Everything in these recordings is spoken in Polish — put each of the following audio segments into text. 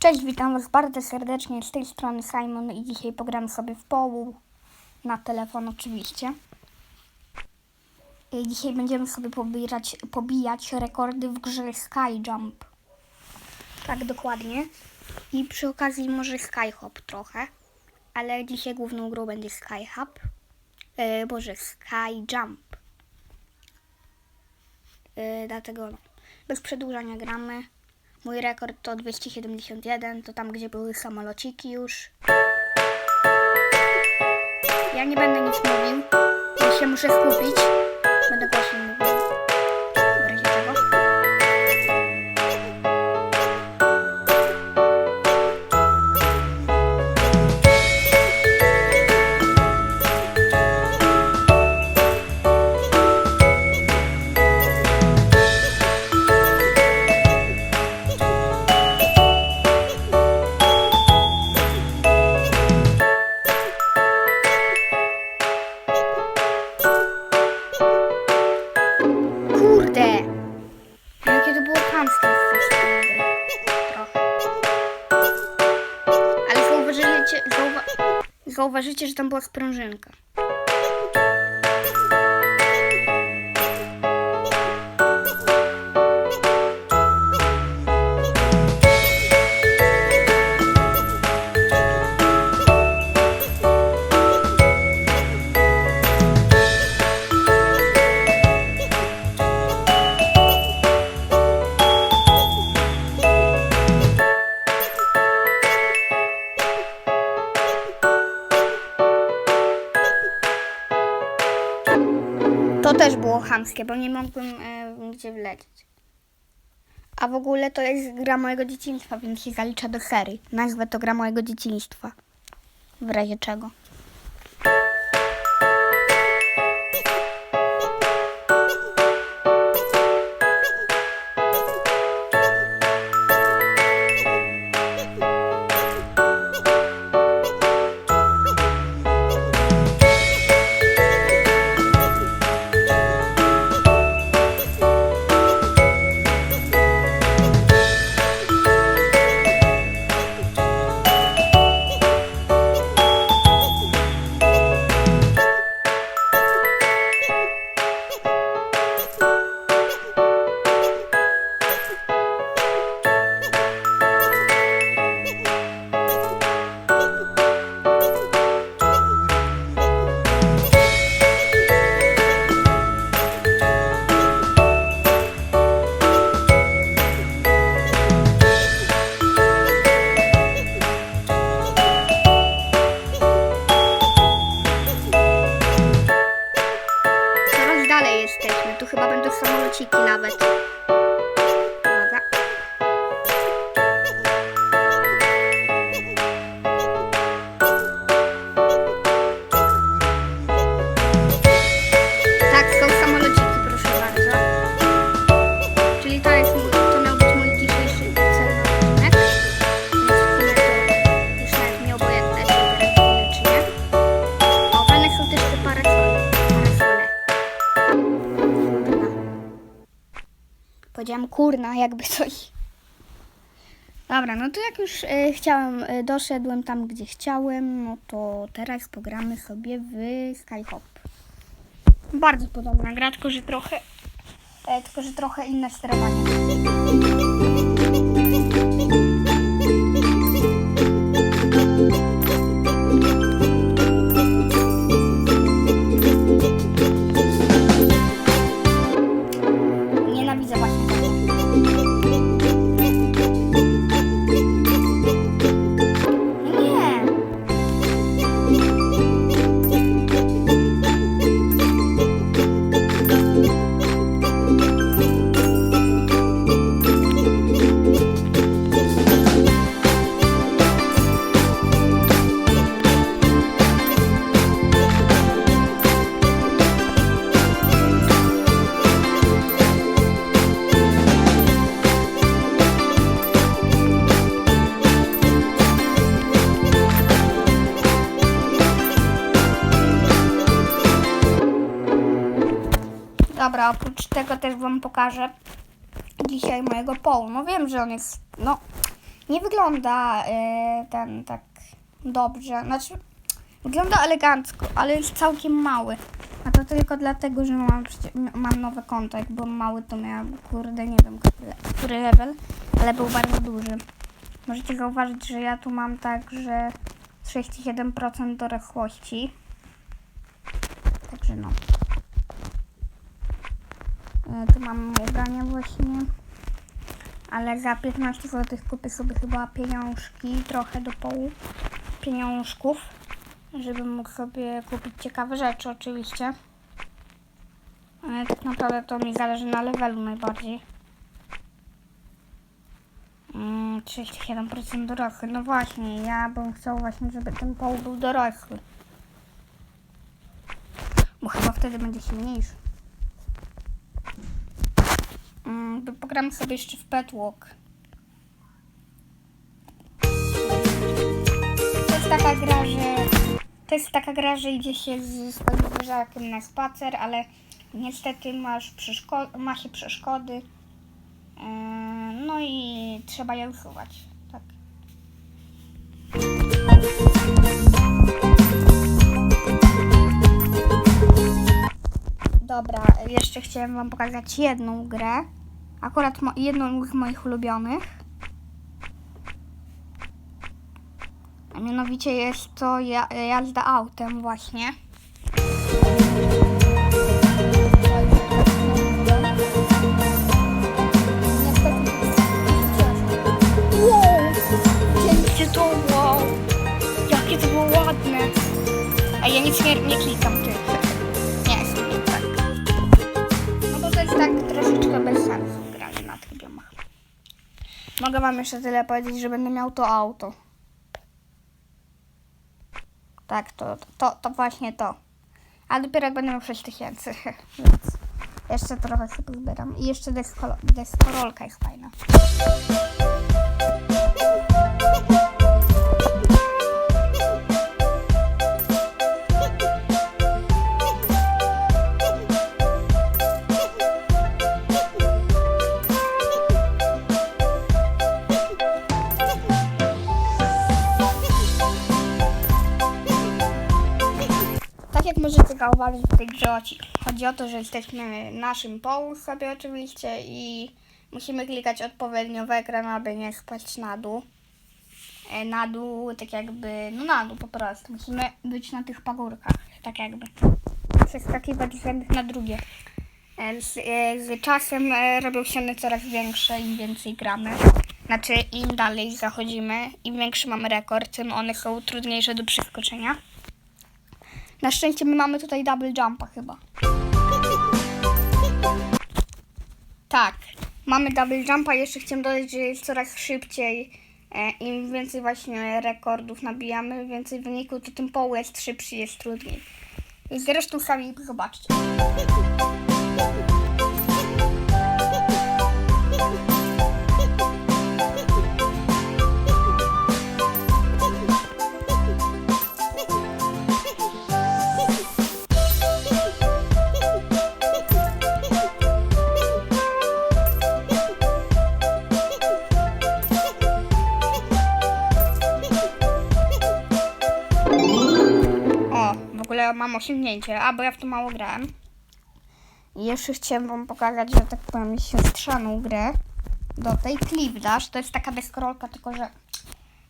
Cześć, witam Was bardzo serdecznie. Z tej strony Simon i dzisiaj pogram sobie w połu na telefon oczywiście. I dzisiaj będziemy sobie pobierać, pobijać rekordy w grze Skyjump. Tak, dokładnie. I przy okazji może Skyhop trochę. Ale dzisiaj główną grą będzie Skyhop. Yy, Boże, Skyjump. Yy, dlatego bez przedłużania gramy. Mój rekord to 271, to tam, gdzie były samolociki już. Ja nie będę nic mówił, bo się muszę skupić. Będę głośno mówił. Zauważycie, że tam była sprężynka. To też było chamskie, bo nie mogłem e, wlecieć. A w ogóle to jest gra mojego dzieciństwa, więc się zalicza do serii. Nazwę to gra mojego dzieciństwa. W razie czego. Jesteśmy. Tu chyba będą samolociki nawet. Powiedziałam kurna, jakby coś. Dobra, no to jak już e, chciałem, e, doszedłem tam, gdzie chciałem, no to teraz pogramy sobie w Skyhop. Bardzo podobna gra, tylko że trochę, e, tylko że trochę inne sterowanie. Dobra, oprócz tego też wam pokażę dzisiaj mojego połu. No wiem, że on jest, no, nie wygląda e, ten tak dobrze. Znaczy, wygląda elegancko, ale jest całkiem mały. A to tylko dlatego, że mam, mam nowe konto. Jak byłem mały, to miałem, kurde, nie wiem, który, level, ale był bardzo duży. Możecie zauważyć, że ja tu mam tak, że 37% dorosłości. Także no. Tu mam ubrania właśnie. Ale za 15 zł kupię sobie chyba pieniążki, trochę do połu pieniążków, żeby mógł sobie kupić ciekawe rzeczy oczywiście. Ale tak naprawdę to mi zależy na levelu najbardziej. Mm, 37% dorosły. No właśnie, ja bym chciał właśnie, żeby ten poł był dorosły. Bo chyba wtedy będzie silniejszy. To pogramy sobie jeszcze w Petwalk. To jest taka gra, że to jest taka gra, że idzie się z swoim zwierzakiem na spacer, ale niestety masz przeszko- ma się przeszkody. Yy, no i trzeba je usuwać. Tak. Dobra, jeszcze chciałem Wam pokazać jedną grę. Akurat mo- jedną z moich ulubionych. A mianowicie jest to ja- jazda autem właśnie. Wam jeszcze tyle powiedzieć, że będę miał to auto. Tak, to, to, to właśnie to. A dopiero jak będę miał 6 tysięcy, więc jeszcze trochę sobie zbieram. I jeszcze deskorolka jest fajna. Zauważyć w tej chodzi o to, że jesteśmy naszym połu sobie oczywiście i musimy klikać odpowiednio w ekran, aby nie spaść na dół. E, Na dół, tak jakby, no na dół po prostu. Musimy być na tych pagórkach, tak jakby. Przeskakiwać z jednych na drugie. E, Z, e, z czasem robią się one coraz większe, im więcej gramy. Znaczy, im dalej zachodzimy, im większy mamy rekord, tym one są trudniejsze do przeskoczenia. Na szczęście my mamy tutaj double jumpa chyba. Tak, mamy double jumpa. Jeszcze chciałem dodać, że jest coraz szybciej. E, Im więcej właśnie rekordów nabijamy, więcej wyników, to tym poł jest szybszy, jest trudniej. Zresztą sami zobaczcie. mam osiągnięcie, a bo ja w to mało grałem. I jeszcze chciałem wam pokazać, że tak powiem, siostrzaną grę do tej Cliff Dash. To jest taka deskorolka, tylko że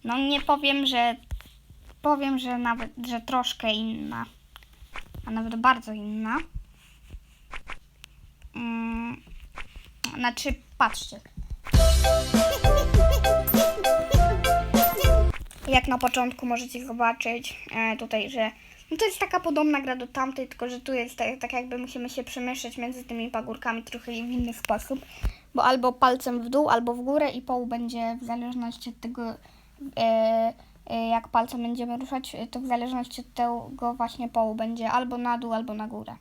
no nie powiem, że powiem, że nawet, że troszkę inna. A nawet bardzo inna. Mm, znaczy, patrzcie. Jak na początku możecie zobaczyć e, tutaj, że no to jest taka podobna gra do tamtej, tylko że tu jest tak, tak jakby musimy się przemieszczać między tymi pagórkami trochę w inny sposób, bo albo palcem w dół, albo w górę i poł będzie w zależności od tego, e, e, jak palcem będziemy ruszać, e, to w zależności od tego właśnie połu będzie albo na dół, albo na górę.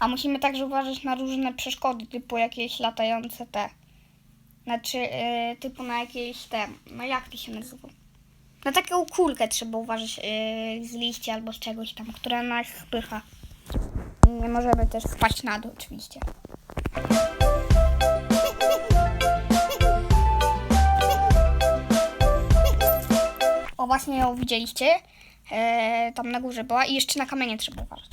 A musimy także uważać na różne przeszkody, typu jakieś latające te. Znaczy, yy, typu na jakieś te. No jak to się nazywa? Na taką kulkę trzeba uważać yy, z liści albo z czegoś tam, która nas spycha. Nie możemy też spać na dół oczywiście. O, właśnie ją widzieliście. Yy, tam na górze była i jeszcze na kamienie trzeba uważać.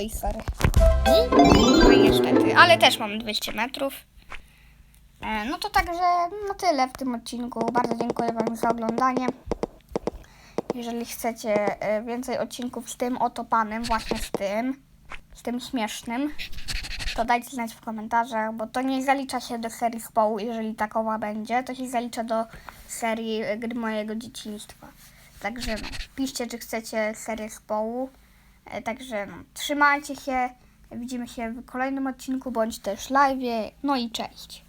Oj, sorry. No i niestety, ale też mam 200 metrów. E, No to także no tyle w tym odcinku. Bardzo dziękuję Wam za oglądanie. Jeżeli chcecie e, więcej odcinków z tym oto panem, właśnie z tym, z tym śmiesznym, to dajcie znać w komentarzach, bo to nie zalicza się do serii Społu, jeżeli takowa będzie, to się zalicza do serii e, gry mojego dzieciństwa. Także no, piszcie, czy chcecie serię Społu. E, Także no, trzymajcie się. Widzimy się w kolejnym odcinku bądź też live. No i cześć.